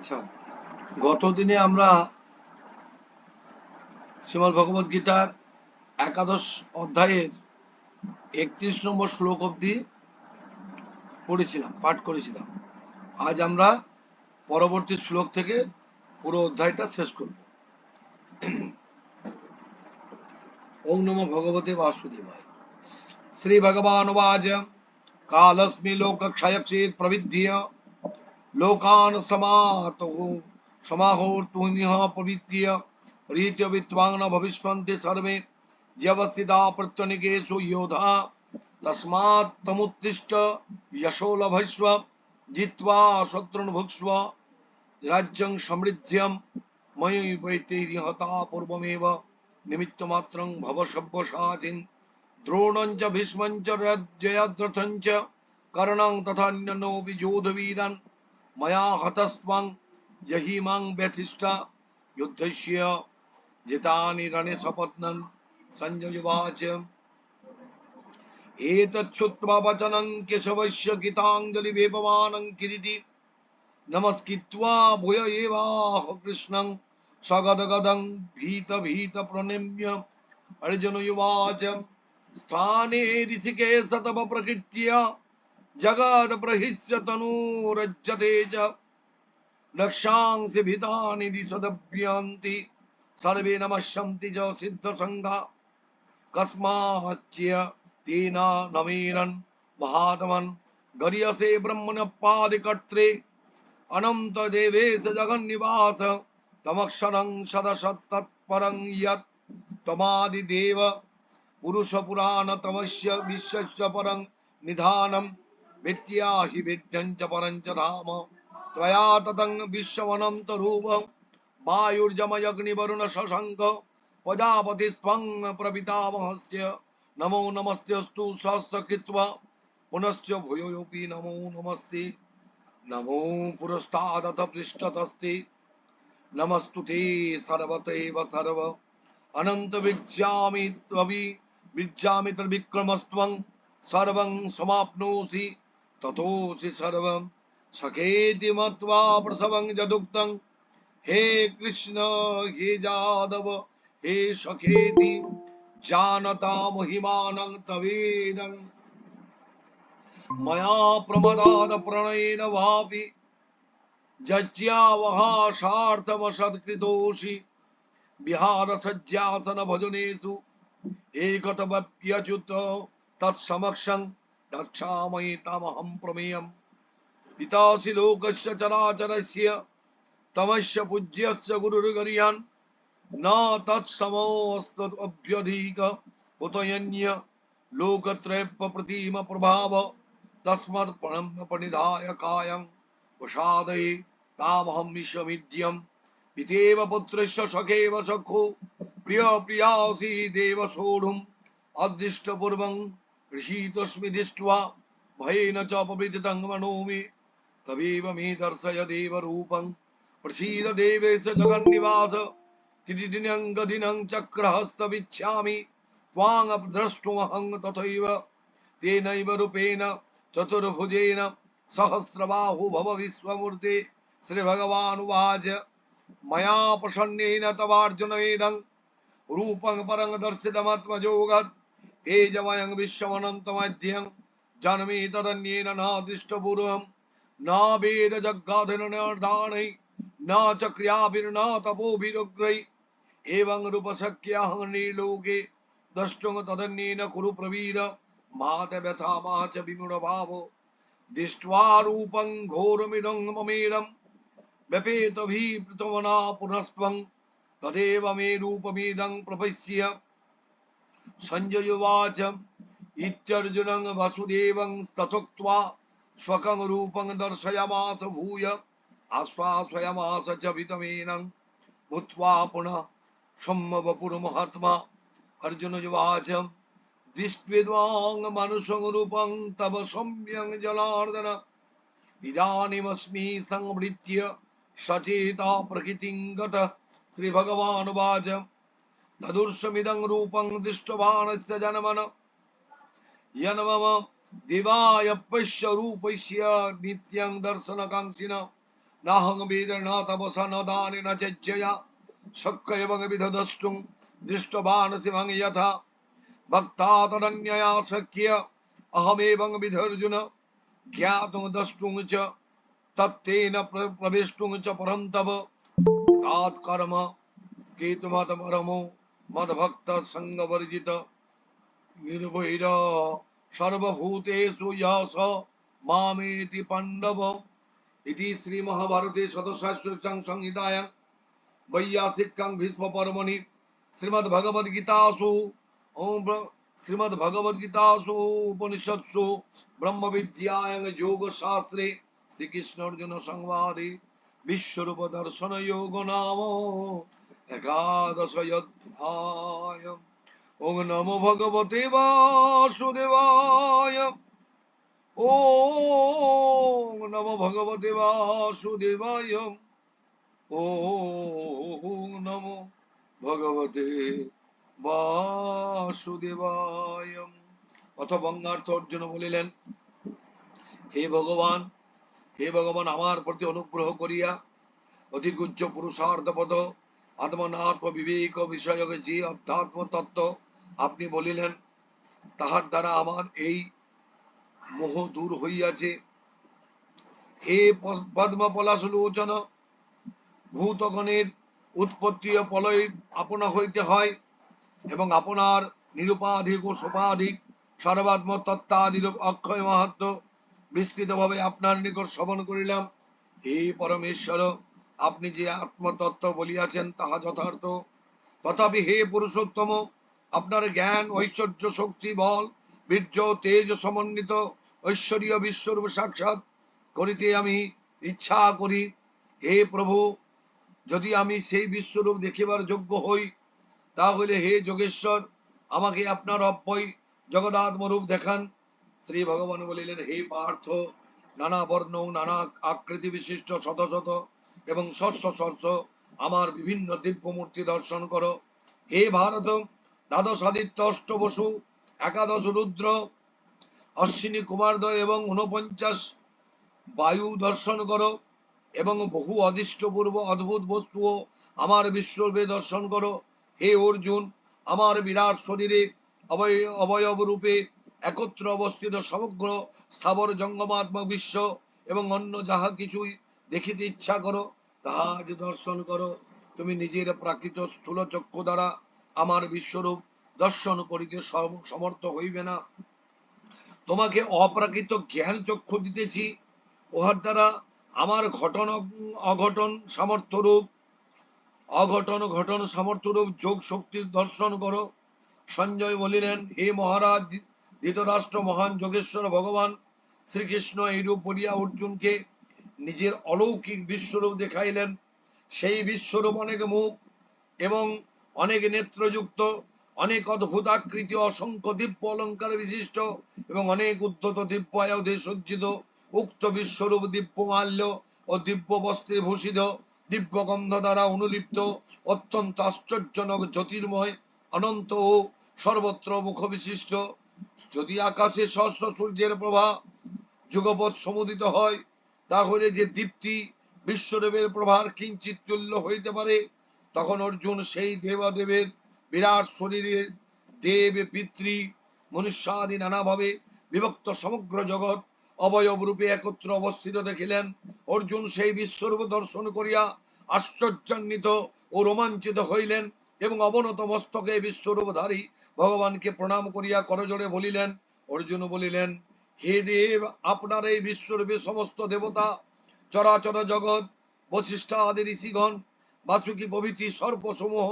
আচ্ছা গত দিনে আমরা শ্রীমদ ভগবত গীতার একাদশ অধ্যায়ের একত্রিশ নম্বর শ্লোক অবধি পড়েছিলাম, পাঠ করেছিলাম। আজ আমরা পরবর্তী শ্লোক থেকে পুরো অধ্যায়টা শেষ করব। ওম নমো ভগবতে বাসুদেবায়। শ্রী ভগবান কালস্মি লোক ক্ষয়ক্ষেত প্রবিদ্য लोकान् समातो। समाहोर्तुनिः प्रवृत्य रीत्य विद्वान् न भविष्यन्ति सर्वे। व्यवस्थिता प्रत्यनिकेषु योधा, तस्मात् तमुत्तिष्ठ यशो लभस्व जित्वा शत्रुन् भुक्ष्व। राज्यं समृद्ध्यं, मयि वैतैर्यहता पूर्वमेव, निमित्तमात्रं भव सव्यसाचिन् द्रोणं च, भीष्मं च जयद्रथं च, कर्णं तथान्यनो विजोधवीरान्। मया हतस्त्वं जहीमां व्यथिष्ठ। युद्धस्य जितानि रणे सपत्नन् सञ्जयुवाच एतच्छ्रुत्वा वचनं केशवस्य गीताञ्जलिवेपमानं किरीटि नमस्कृत्वा भूय एवाह कृष्णं भीत प्रणम्य अर्जुनयुवाच स्थाने ऋषिकेश तव प्रकृत्या जगद प्रहिष्य तनूरज्यते च रक्षांसि भितानि दिशदभ्यन्ति सर्वे नमस्यन्ति च सिद्धसङ्घा कस्माच्च तेन नमीरन् महात्मन् गरीयसे ब्रह्मण्यपादिकर्त्रे अनन्त देवेश जगन्निवास तमक्षरं सदसत्तत्परं यत् त्वमादिदेव पुरुषपुराणतमस्य विश्वस्य परं निधानम् মিথ্যা হি বিদ্যঞ্চ পরঞ্চ ধাম ত্বয়া তদং বিশ্বমনন্ত রূপ বায়ুর্জময়গ্নিবরুণ শশঙ্ক প্রজাপতি স্বং প্রপিতামহস্য নমো নমস্তেস্তু স্বস্থ কৃত্বা পুনশ্চ ভূয়োপি নমো নমস্তে নমো পুরস্তাদত পৃষ্ঠতস্তি নমস্তু তে সর্বতৈব সর্ব অনন্ত বিজ্জামি ত্ববি বিজ্জামি ত্রবিক্রমস্ত্বং সর্বং সমাপ্নোসি सर्वं समाप्नोषि ततोऽसि सर्वं सखेति मत्वा प्रसवं यदुक्तं हे कृष्ण हे जादव हे सखेति जानता महिमानं तवेदं मया प्रमदाद प्रणयेन वापि जज्यावहासार्थमसत्कृतोषि विहारसज्जासन দাক্ষাময়ে তামহম প্রমেয়ম পিতাসি লোকস্য চরাচরস্য তমস্য পূজ্যস্য গুরুর্গরিয়ান না তৎসমস্তভ্যধিক উতয়ন্য লোকত্রৈপ্য প্রতিম প্রভাব তসমর্পণম পণিধায় কায়ং প্রসাদয়ে তামহম বিশ্বমিদ্যম পিতেব পুত্রস্য সখেব সখু প্রিয় প্রিয়াসি দেব সোঢ়ুম অদৃষ্টপূর্বং देव सोढुम् अदृष्टपूर्वं ऋषितस्मि दृष्ट्वा भयेन च प्रवृतितं मनोमि तवेव मे दर्शय देवरूपं प्रसीद देवेश जगन्निवास किरीटिनं गदिनं चक्रहस्तमिच्छामि त्वाङ्द्रष्टुमहं तथैव तेनैव रूपेण चतुर्भुजेन सहस्रबाहु भव विश्वमूर्ते श्रीभगवानुवाच मया प्रसन्नेन तवार्जुनवेदं रूपं परं दर्शितमत्मजोगत् तेजमयं विश्वमनन्तमध्यं जन्मे तदन्येन न दृष्टपूर्वं न वेदजग्गाधनर्दानै न च क्रियाभिर्न तपोभिरुग्रै एवं रूपशक्यः निर्लोके द्रष्टुं तदन्येन कुरु प्रवीर मात व्यथा मा च विमुढभावो दृष्ट्वा रूपं घोरमिदं ममेदं व्यपेतभिप्तमना पुनस्त्वं तदेव मे रूपमिदं प्रपश्य सञ्जयुवाच इत्यर्जुनं वसुदेवं तथोक्त्वा स्वकं रूपं दर्शयामास भूय आश्वासयामास च वितमेनं भूत्वा पुनः सम्मवपुरमहात्मा अर्जुनयुवाच दृष्ट्विद्वाङ् मनुष्यं रूपं तव सौम्यं जनार्दन इदानीमस्मि संवृत्य सचेता प्रकृतिं गतः श्रीभगवानुवाच দদুর্ষমিদং রূপং দৃষ্টবানস্য জন্মন জন্মম দিবায় পশ্য রূপস্য নিত্যং দর্শনকাঙ্ক্ষিন নাহং বেদ ন তপসা ন দানে ন চেজ্যয়া শক্য এবং বিধ দ্রষ্টুং দৃষ্টবানসি ভং যথা ভক্তা তদন্যয়া শক্য অহমেবং বিধর্জুন জ্ঞাতুং দ্রষ্টুং চ তত্তেন প্রবেষ্টুং চ পরম তব তাৎকর্ম পরমো মদভক্ত সঙ্গবর্জিত নির্ভৈর সর্বভূতেষু যশ মামেতি পাণ্ডব। ইতি শ্রীমহাভারতে শতশাস্ত্রং সংহিতায় বৈয়াসিকাং ভীষ্ম পরমণি শ্রীমদ্ভগবদ্গীতাসু ওম শ্রীমদ্ভগবদ্গীতাসু উপনিষৎসু ব্রহ্মবিদ্যায়ং যোগশাস্ত্রে শ্রীকৃষ্ণ অর্জুন সংবাদে বিশ্বরূপ দর্শন যোগ নাম একাদশ ওং নম ভগবতে বাসুদেবায়। ওং নম ভগবতে বাসুদেবায়। ও নমো ভগবতে বাসুদেবায়। অথ বঙ্গার্থ অর্জুন বলিলেন, হে ভগবান হে ভগবান, আমার প্রতি অনুগ্রহ করিয়া অধিগুজ্জ পুরুষার্ধপদ আত্মনাত্ম বিবেক বিষয়ক যে অধ্যাত্ম তত্ত্ব আপনি বলিলেন, তাহার দ্বারা আমার এই মোহ দূর হইয়াছে। হে পদ্ম পলাশ লোচন ভূতগণের উৎপত্তি ও প্রলয় আপনা হইতে হয় এবং আপনার নিরুপাধিক ও সোপাধিক সর্বাত্ম তত্ত্বাদির অক্ষয় মাহাত্ম বিস্তৃতভাবে আপনার নিকট শ্রবণ করিলাম। হে পরমেশ্বর আপনি যে আত্মতত্ত্ব বলিয়াছেন তাহা যথার্থ। তথাপি হে পুরুষোত্তম, আপনার জ্ঞান, ঐশ্বর্য, শক্তি, বল, বীর্য, তেজ সমন্বিত ঐশ্বরীয় বিশ্বরূপ সাক্ষাৎ করিতে আমি ইচ্ছা করি। হে প্রভু, যদি আমি সেই বিশ্বরূপ দেখিবার যোগ্য হই, তাহলে হে যোগেশ্বর, আমাকে আপনার অব্যয় জগদাত্মরূপ দেখান। শ্রী ভগবান বলিলেন, হে পার্থ, নানা বর্ণ, নানা আকৃতি বিশিষ্ট, শত শত এবং শস্য শস্য আমার বিভিন্ন দিব্য মূর্তি দর্শন করো। হে ভারত, দ্বাদশ আদিত্য, অষ্ট বসু, একাদশ রুদ্র, অশ্বিনী কুমারদ্বয় এবং ঊনপঞ্চাশ বায়ু দর্শন করো এবং বহু অদৃষ্টপূর্ব অদ্ভুত বস্তুও আমার বিশ্বরূপে দর্শন করো। হে অর্জুন, আমার বিরাট শরীরে অবয় অবয়ব রূপে একত্র অবস্থিত সমগ্র স্থাবর জঙ্গমাত্মক বিশ্ব এবং অন্য যাহা কিছুই দেখিতে ইচ্ছা করো তাহা আজ দর্শন করো। তুমি নিজের প্রাকৃত স্থূল চক্ষু দ্বারা আমার বিশ্বরূপ দর্শন করিতে সমর্থ হইবে না। তোমাকে অপ্রাকৃত জ্ঞান চক্ষু দিতেছি, উহার দ্বারা আমার ঘটন অঘটন সামর্থ্য রূপ, অঘটন ঘটন সামর্থ্য রূপ যোগ শক্তির দর্শন করো। সঞ্জয় বলিলেন, হে মহারাজ, ধৃতরাষ্ট্র মহান যোগেশ্বর ভগবান, শ্রীকৃষ্ণ এইরূপ বলিয়া অর্জুনকে নিজের অলৌকিক বিশ্বরূপ দেখাইলেন। সেই বিশ্বরূপ অনেক মুখ এবং অনেক নেত্রযুক্ত, অনেক অদ্ভুত আকৃতি, অসংখ্য দিব্য অলঙ্কার বিশিষ্ট এবং অনেক উদ্ধত দিব্য আয়ুধে সজ্জিত, উক্ত বিশ্বরূপ দিব্য মাল্য ও দিব্য বস্ত্রে ভূষিত, দিব্য গন্ধ দ্বারা অনুলিপ্ত, অত্যন্ত আশ্চর্যজনক, জ্যোতির্ময়, অনন্ত ও সর্বত্র মুখ বিশিষ্ট যদি আকাশে সহস্র সূর্যের প্রভা যুগপৎ সমুদিত হয় তাহলে যে দীপ্তি বিশ্বদেবের প্রভার কিঞ্চিত তুল্য হইতে পারে, তখন অর্জুন সেই দেবাদেবের বিরাট শরীরের দেব পিতৃ মনুষ্যাদি নানাভাবে বিভক্ত সমগ্র জগৎ অবয়ব রূপে একত্র অবস্থিত দেখিলেন। অর্জুন সেই বিশ্বরূপ দর্শন করিয়া আশ্চর্যান্বিত ও রোমাঞ্চিত হইলেন এবং অবনত মস্তকে বিশ্বরূপধারী ভগবানকে প্রণাম করিয়া করজোড়ে বলিলেন, অর্জুন বলিলেন হে দেব, আপনার এই বিশ্বরূপে সমস্ত দেবতা, চরাচর জগৎ বশিষ্ঠ আদি ঋষিগণ, বাসুকি প্রভৃতি সর্পসমূহ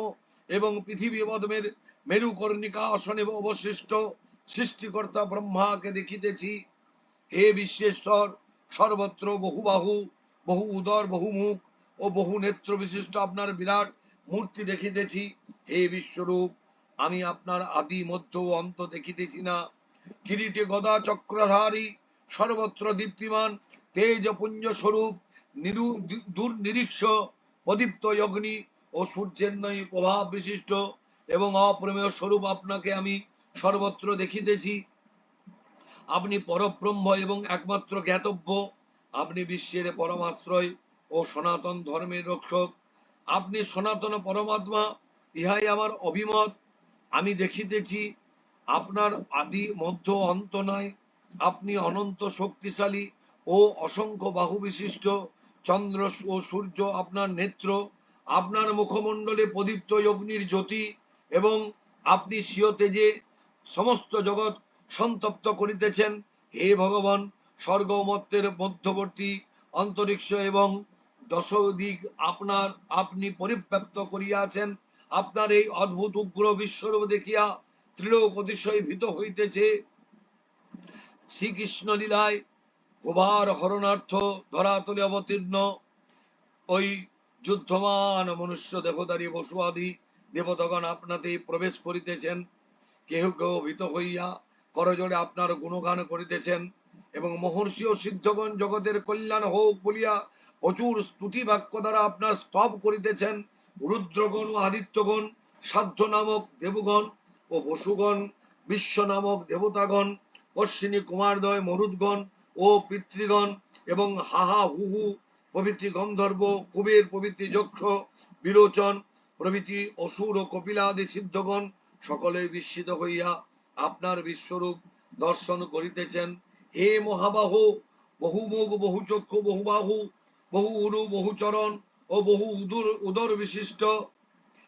এবং পৃথিবী পদ্মের মেরুকর্ণিকা আসনে অবশিষ্ট সৃষ্টিকর্তা ব্রহ্মাকে দেখিতেছি। হে বিশ্বেশ্বর, সর্বত্র বহুবাহু, বহু উদর, বহু মুখ ও বহু নেত্র বিশিষ্ট আপনার বিরাট মূর্তি দেখিতেছি। হে বিশ্বরূপ, আমি আপনার আদি মধ্য ও অন্ত দেখিতেছি না। কিরিটে গদা চক্রধারী সর্বত্র দীপ্তিমান তেজ পুঞ্জ স্বরূপ নিরু দুর্নিরীক্ষ, প্রদীপ্ত অগ্নি ও সূর্যের ন্যায় প্রভাব বিশিষ্ট এবং অপ্রমেয় স্বরূপ আপনাকে আমি সর্বত্র দেখিতেছি। আপনি পরব্রহ্ম এবং একমাত্র জ্ঞাতব্য। আপনি বিশ্বের পরমাশ্রয় ও সনাতন ধর্মের রক্ষক। আপনি সনাতন পরমাত্মা, ইহাই আমার অভিমত। আমি দেখিতেছি আপনার আদি মধ্য অন্ত নয় আপনি অনন্ত শক্তিশালী ও অসংখ্য বাহু বিশিষ্ট চন্দ্র ও সূর্য আপনার নেত্র, আপনার মুখমণ্ডলে প্রদীপ্ত অগ্নির জ্যোতি এবং আপনি স্বীয় তেজে সমস্ত জগৎ সন্তপ্ত করিতেছেন, হে ভগবান স্বর্গ ও মধ্যবর্তী অন্তরিক্ষ এবং দশ দিক আপনার, আপনি পরিব্যাপ্ত করিয়াছেন। আপনার এই অদ্ভুত উগ্র বিশ্বরূপ দেখিয়া ত্রিলোক অতিশয় ভীত হইতেছে। শ্রীকৃষ্ণ লীলায় গোবার হরণার্থ ধরাতলে অবতীর্ণ। ওই যুদ্ধমান মনুষ্য দেবদারী বসু আদি দেবতাগণ আপনাতে প্রবেশ করিতেছেন। কেহ কেউ ভীত হইয়া করজোড়ে আপনার গুণগান করিতেছেন এবং মহর্ষি ও সিদ্ধগণ জগতের কল্যাণ হোক বলিয়া প্রচুর স্তুতি বাক্য দ্বারা আপনার স্তব করিতেছেন। রুদ্রগণ ও আদিত্যগণ, সাধ্য নামক দেবগণ ও বসুগণ, বিশ্ব নামক দেবতাগণ, অশ্বিনী কুমারদয় মরুদগণ, ও পিতৃগণ এবং হাহা হুহু, প্রভৃতি গন্ধর্ব, কুবের প্রভৃতি যক্ষ বিরোচন প্রভৃতি অসুর ও কপিলাদি সিদ্ধগণ সকলে বিস্মিত হইয়া আপনার বিশ্বরূপ দর্শন করিতেছেন। হে মহাবাহ বহু মুখ বহু চক্ষু বহু উরু বহু চরণ ও বহু উদর উদর বিশিষ্ট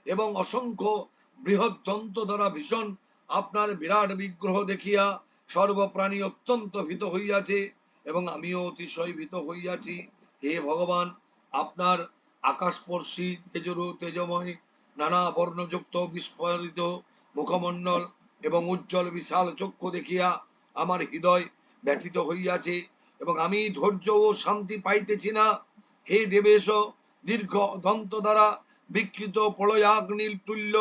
এবং অসংখ্য বৃহৎ দন্ত দ্বারা ভীষণ আপনার বিরাট বিগ্রহ দেখিয়া সর্বপ্রাণী অত্যন্ত ভীত হইয়াছে এবং আমিও অতিশয় ভীত হইয়াছি। হে ভগবান, আপনার আকাশস্পর্শী তেজরু, তেজময়, নানা বর্ণযুক্ত বিস্ফোরিত, মুখমণ্ডল এবং উজ্জ্বল বিশাল চক্ষু দেখিয়া আমার হৃদয় ব্যথিত হইয়াছে এবং আমি ধৈর্য ও শান্তি পাইতেছি না। হে দেবেশ, দীর্ঘ দন্ত দ্বারা বিকৃত প্রলয়াগ্নির তুল্য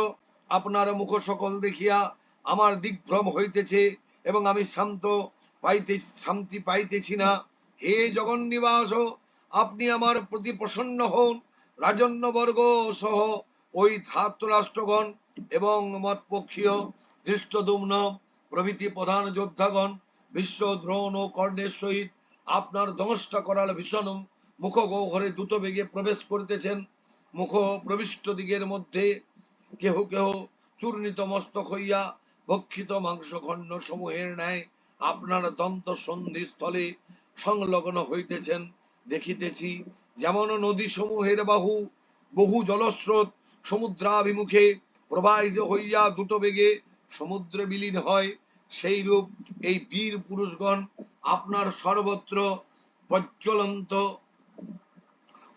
আপনার মুখ সকল দেখিয়া আমার দিগ্ভ্রম হইতেছে এবং আমি শান্ত পাইতে, শান্তি পাইতেছি না। হে জগন্নিবাস, আপনি আমার প্রতি প্রসন্ন হন। রাজন্যবর্গ সহ ওই ধাত্ররাষ্ট্রগণ এবং মৎপক্ষীয় ধৃষ্টদুম্ন প্রভৃতি প্রধান যোদ্ধাগণ বিশ্ব দ্রোণ ও কর্ণের সহিত আপনার দংশটা করার ভীষণ মুখ গহ্বরে দ্রুত বেগে প্রবেশ করিতেছেন। মুখ প্রবিষ্ট দিকের মধ্যে কেহ কেহ চূর্ণিত মস্তক হইয়া ভক্ষিত মাংস খণ্ড সমূহের ন্যায় আপনার দন্ত সন্ধি স্থলে সংলগ্ন হইতেছেন, দেখিতেছি যেমন নদী সমূহের বাহু বহু জলস্রোত সমুদ্রাভিমুখে প্রবাহিত হইয়া দ্রুত বেগে সমুদ্রে বিলীন হয় সেই রূপ এই বীর পুরুষগণ আপনার সর্বত্র প্রজ্বলন্ত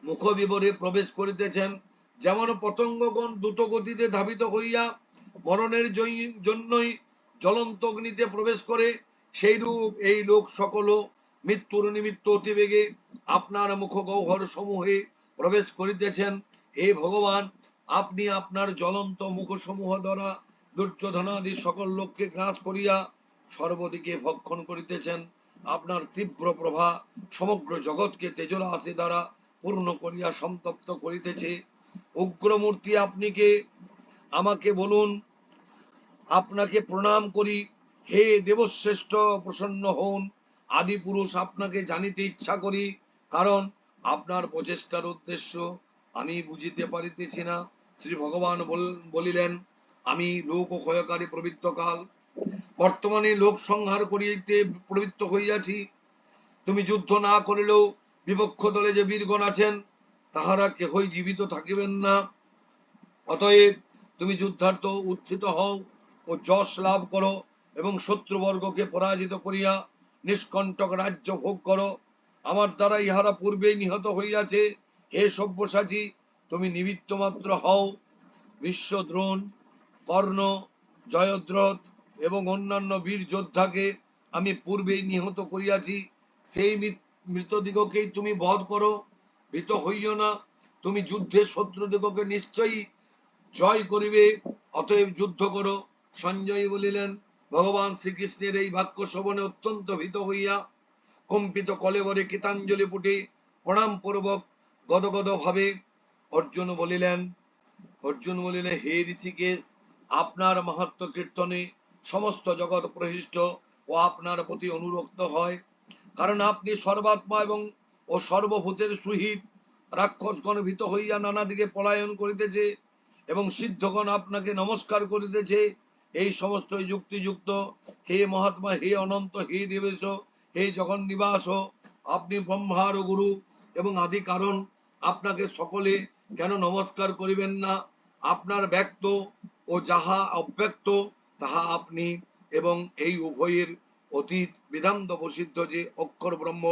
মুখ বিবরে প্রবেশ করিতেছেন। যেমন পতঙ্গগণ দ্রুত গতিতে ধাবিত হইয়া মরণের জন্যই জ্বলন্ত অগ্নিতে প্রবেশ করে সেই রূপ এই লোক সকল মৃত্যুর নিমিত্ত অতিবেগে আপনার মুখ গহ্বর সমূহে প্রবেশ করিতেছেন। হে ভগবান, আপনি আপনার জ্বলন্ত মুখ সমূহ দ্বারা দুর্যোধনাদি সকল লোককে গ্রাস করিয়া সর্বদিকে ভক্ষণ করিতেছেন। আপনার তীব্র প্রভা সমগ্র জগৎকে তেজরাশি দ্বারা পূর্ণ করিয়া সন্তপ্ত করিতেছে। উগ্রমূর্তি আপনি কে আমাকে বলুন, আপনাকে প্রণাম করি। হে দেবশ্রেষ্ঠ, প্রসন্ন হন আদি পুরুষ আপনাকে জানিতে ইচ্ছা করি, কারণ আপনার প্রচেষ্টার উদ্দেশ্য আমি বুঝিতে পারিতেছি না। শ্রী ভগবান বল- বলিলেন, আমি লোক ও ক্ষয়কারী প্রবৃত্ত কাল। বর্তমানে লোক সংহার করিতে প্রবৃত্ত হইয়াছি। তুমি যুদ্ধ না করিলেও বিপক্ষ দলে যে বীরগণ আছেন তাহারা কেহই জীবিত থাকিবেন না। অতএব তুমি যুদ্ধার্থ উত্থিত হও ও যশ লাভ করো এবং শত্রুবর্গকে পরাজিত করিয়া নিষ্কণ্টক রাজ্য ভোগ করো। আমার দ্বারা ইহারা পূর্বেই নিহত হইয়াছে। হে সব্যসাচী, তুমি নিমিত্ত মাত্র হও। বিশ্বদ্রোণ, কর্ণ, জয়দ্রথ এবং অন্যান্য বীর যোদ্ধাকে আমি পূর্বেই নিহত করিয়াছি। সেই মৃতদিগকেই তুমি বধ করো। ভীত হইও না। তুমি যুদ্ধে শত্রুদিগকে নিশ্চয়ই জয় করিবে, অতএব যুদ্ধ করো। সঞ্জয় বলিলেন, ভগবান শ্রীকৃষ্ণের এই বাক্য শ্রবণে অত্যন্ত ভীত হইয়া কম্পিত কলেবরে কীতাঞ্জলি পুটে প্রণাম পূর্বক গদগদ ভাবে অর্জুন বলিলেন অর্জুন বলিলেন, হে ঋষিকেশ, আপনার মাহাত্ম কীর্তনে সমস্ত জগৎ প্রহিষ্ট ও আপনার প্রতি অনুরক্ত হয়। কারণ আপনি সর্বাত্মা এবং ও সর্বভূতের সহিত রাক্ষসগণ ভীত হইয়া নানা দিকে পলায়ন করিতেছে এবং সিদ্ধগণ আপনাকে নমস্কার করিতেছে। এই সমস্ত যুক্তিযুক্ত। হে মহাত্মা, হে অনন্ত, হে দেবেশ, হে জগন নিবাস আপনি ব্রহ্মার গুরু এবং আদি কারণ। আপনাকে সকলে কেন নমস্কার করিবেন না? আপনার ব্যক্ত ও যাহা অব্যক্ত, তাহা আপনি এবং এই উভয়ের অতীত বেদান্ত প্রসিদ্ধ যে অক্ষর ব্রহ্ম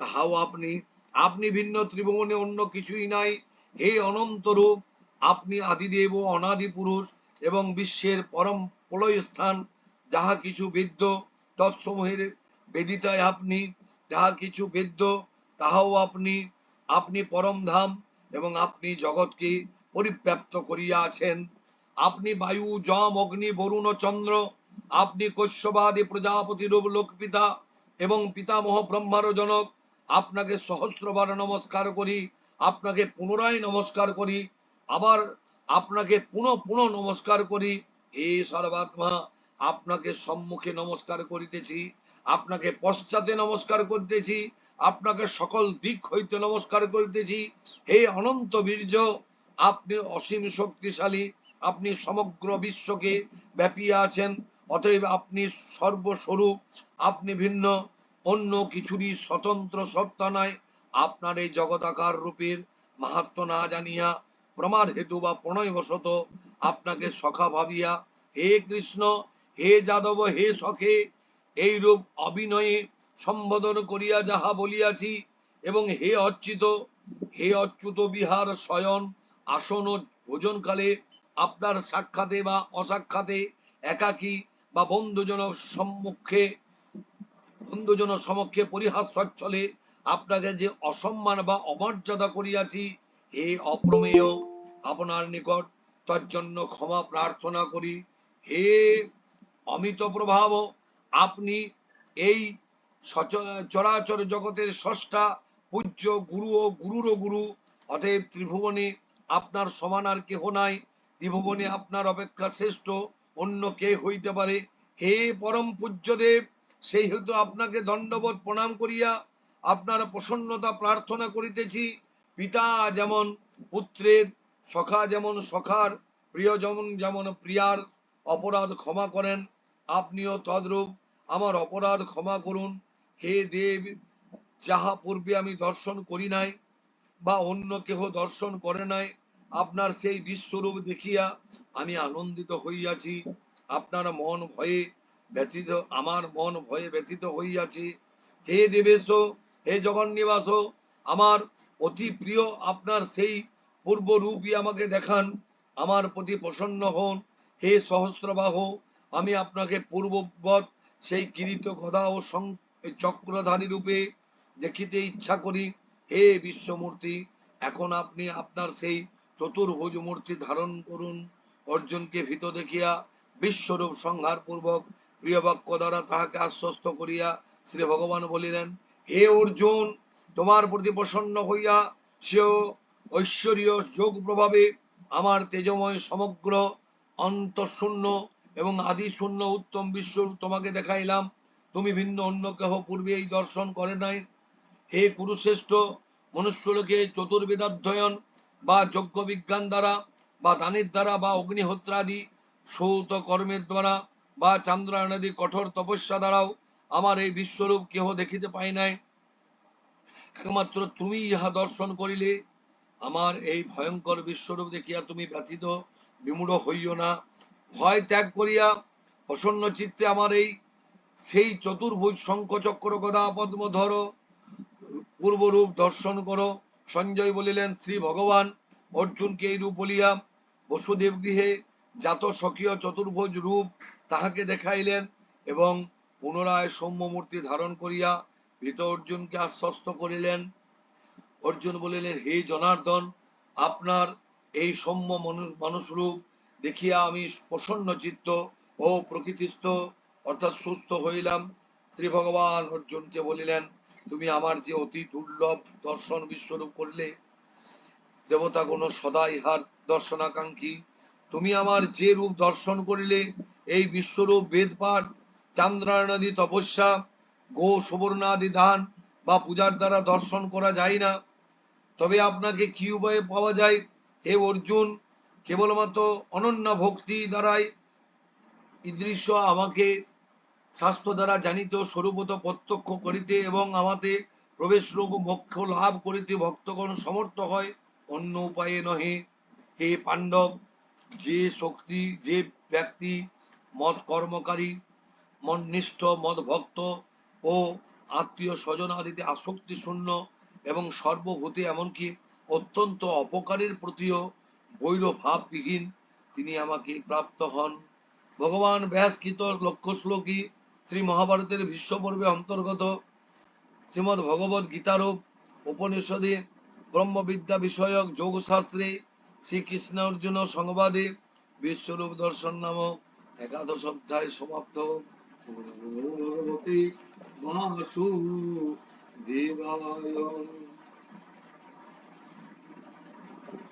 তাহাও আপনি আপনি ভিন্ন ত্রিভুবনে অন্য কিছুই নাই। হে অনন্ত রূপ আপনি আদিদেব, অনাদি পুরুষ এবং বিশ্বের পরম প্রলয় স্থান যাহা কিছু বেদ্য, তৎসমূহের বেদিতায় আপনি, যাহা কিছু বেদ্য, তাহাও আপনি আপনি পরম ধাম এবং আপনি জগৎকে পরিব্যাপ্ত করিয়া আছেন। আপনি বায়ু যম অগ্নি, বরুণ, চন্দ্র, আপনি কশ্যবাদী রূপ লোকপিতা এবং পিতামহ ব্রহ্মার জনক আপনাকে সহস্রবার নমস্কার করি, আপনাকে পুনরায় নমস্কার করি, আবার আপনাকে পুনঃ পুনঃ নমস্কার করি। হে সর্বাত্মা, আপনাকে সম্মুখে নমস্কার করিতেছি, আপনাকে পশ্চাতে নমস্কার করিতেছি, আপনাকে সকল দিক হইতে নমস্কার করিতেছি। হে অনন্ত বীর্য, আপনি অসীম শক্তিশালী, আপনি সমগ্র বিশ্বকে ব্যাপিয়ে আছেন, অতএব আপনি সর্বস্বরূপ, আপনি ভিন্ন। অন্য কিছুরই স্বতন্ত্র সত্তা নাই। আপনার এই জগতাকার রূপের মাহাত্ম না জানিয়া প্রমাদ হেতু বা প্রণয়বশত আপনাকে সখা ভাবিয়া, হে কৃষ্ণ, হে যাদব, হে সখে, এই রূপ অভিনয়ে সম্বোধন করিয়া যাহা বলিয়াছি এবং হে অচ্যুত হে অচ্যুত বিহার শয়ন, আসন ও ভোজনকালে আপনার সাক্ষাতে বা অসাক্ষাতে একাকী বা বন্ধুজনক সম্মুখে বন্ধুজন সমক্ষে পরিহাস সচ্ছলে আপনাকে যে অসম্মান বা অমর্যাদা করিয়াছি, হে অপ্রমেয় আপনার নিকট তার জন্য ক্ষমা প্রার্থনা করি। হে অমিত প্রভাব, আপনি এই চরাচর জগতের স্রষ্টা, পূজ্য গুরু ও গুরুরও গুরু, অতএব ত্রিভুবনে আপনার সমান আর কেহ নাই, ত্রিভুবনে আপনার অপেক্ষা শ্রেষ্ঠ, অন্য কে হইতে পারে। হে পরম পূজ্যদেব সেই হেতু আপনাকে দণ্ডবোধ প্রণাম করিয়া আপনার প্রসন্নতা প্রার্থনা করিতেছি। পিতা যেমন পুত্রের, সখা যেমন সখার প্রিয় যেমন যেমন প্রিয়ার অপরাধ ক্ষমা করেন, আপনিও তদ্রূপ আমার অপরাধ ক্ষমা করুন। হে দেব, যাহা পূর্বে আমি দর্শন করি নাই বা অন্য কেহ দর্শন করে নাই, আপনার সেই বিশ্বরূপ দেখিয়া আমি আনন্দিত হইয়াছি। আপনার মন ভয়ে ব্যথিত, আমার মন ভয়ে ব্যথিত হইয়াছে। হে দেবেশ হে জগন নিবাস আমার অতি প্রিয় আপনার সেই পূর্ব রূপই আমাকে দেখান, আমার প্রতি প্রসন্ন হন। হে সহস্রবাহ, আমি আপনাকে পূর্ববৎ সেই কিরিত গদা ও চক্রধারী রূপে দেখিতে ইচ্ছা করি। হে বিশ্বমূর্তি, এখন আপনি আপনার সেই চতুর্ভুজ মূর্তি ধারণ করুন। অর্জুনকে ভীত দেখিয়া বিশ্বরূপ সংহার প্রিয় বাক্য দ্বারা তাহাকে আশ্বস্ত করিয়া শ্রী ভগবান বলিলেন, হে অর্জুন, তোমার প্রতি প্রসন্ন হইয়া সেও ঐশ্বরীয় যোগ প্রভাবে আমার তেজময় সমগ্র অন্তঃশূন্য এবং আদি শূন্য উত্তম বিশ্বরূপ তোমাকে দেখাইলাম। তুমি ভিন্ন অন্য কেহ পূর্বে এই দর্শন করে নাই। হে কুরুশ্রেষ্ঠ মনুষ্যলোকে চতুর্বেদাধ্যয়ন বা যজ্ঞ বিজ্ঞান দ্বারা বা দানের দ্বারা বা অগ্নিহোত্রাদি সৌত কর্মের দ্বারা বা চান্দ্রায়ণাদি কঠোর তপস্যা দ্বারাও আমার এই বিশ্বরূপ কেহ দেখিতে পাই নাই। একমাত্র তুমি ইহা দর্শন করিলে, আমার এই ভয়ঙ্কর বিশ্বরূপ দেখিয়া তুমি ব্যথিত, বিমূঢ় হইও না। ভয় ত্যাগ করিয়া প্রসন্ন চিত্তে আমার এই সেই চতুর্ভুজ শঙ্খ চক্র গদা পদ্ম ধরো পূর্বরূপ দর্শন করো। সঞ্জয় বলিলেন, শ্রী ভগবান, অর্জুনকে এই রূপ বলিয়া বসুদেব গৃহে জাত স্বকীয় চতুর্ভুজ রূপ তাহাকে দেখাইলেন এবং পুনরায় সৌম্য মূর্তি ধারণ করিয়া ভীত অর্জুনকে আশ্বস্ত করিলেন। অর্জুন বলিলেন, হে জনার্দন, আপনার এই সৌম্য মানু- মানুষ রূপ দেখিয়া আমি প্রসন্ন চিত্ত ও প্রকৃতিস্থ, অর্থাৎ সুস্থ হইলাম। শ্রী ভগবান অর্জুনকে বলিলেন, তুমি আমার যে অতি দুর্লভ দর্শন বিশ্বরূপ করলে দেবতা কোন সদা ইহার দর্শনাকাঙ্ক্ষী। তুমি আমার যে রূপ দর্শন করিলে এই বিশ্বরূপ বেদ পাঠ চান্দ্রায়ণাদি তপস্যা, গো সুবর্ণাদি দান বা পূজার দ্বারা দর্শন করা যায় না। তবে আপনাকে কি উপায়ে পাওয়া যায়? হে অর্জুন, কেবলমাত্র অনন্য ভক্তি দ্বারাই ঈদৃশ্য আমাকে শাস্ত্র দ্বারা জানিত, স্বরূপত প্রত্যক্ষ করিতে এবং আমাতে প্রবেশ রোগ মোক্ষ লাভ করিতে ভক্তগণ সমর্থ হয়, অন্য উপায়ে নহে। হে পাণ্ডব, যে শক্তি, যে ব্যক্তি মত কর্মকারী মন নিষ্ঠ মদ ভক্ত ও আত্মীয় স্বজন আদিতে আসক্তি শূন্য এবং সর্বভূতে এমনকি অত্যন্ত অপকারের প্রতিও ভাববিহীন তিনি আমাকে প্রাপ্ত হন। ভগবান ব্যাসকৃত লক্ষ্য শ্লোকী শ্রী মহাভারতের ভীষ্ম পর্বে অন্তর্গত শ্রীমদ ভগবত গীতারূপ উপনিষদে ব্রহ্মবিদ্যা বিষয়ক যোগশাস্ত্রে শ্রীকৃষ্ণ অর্জুন সংবাদে বিশ্বরূপ দর্শন নামক একাদশ অধ্যায় সমাপ্ত। বাসুদেবায়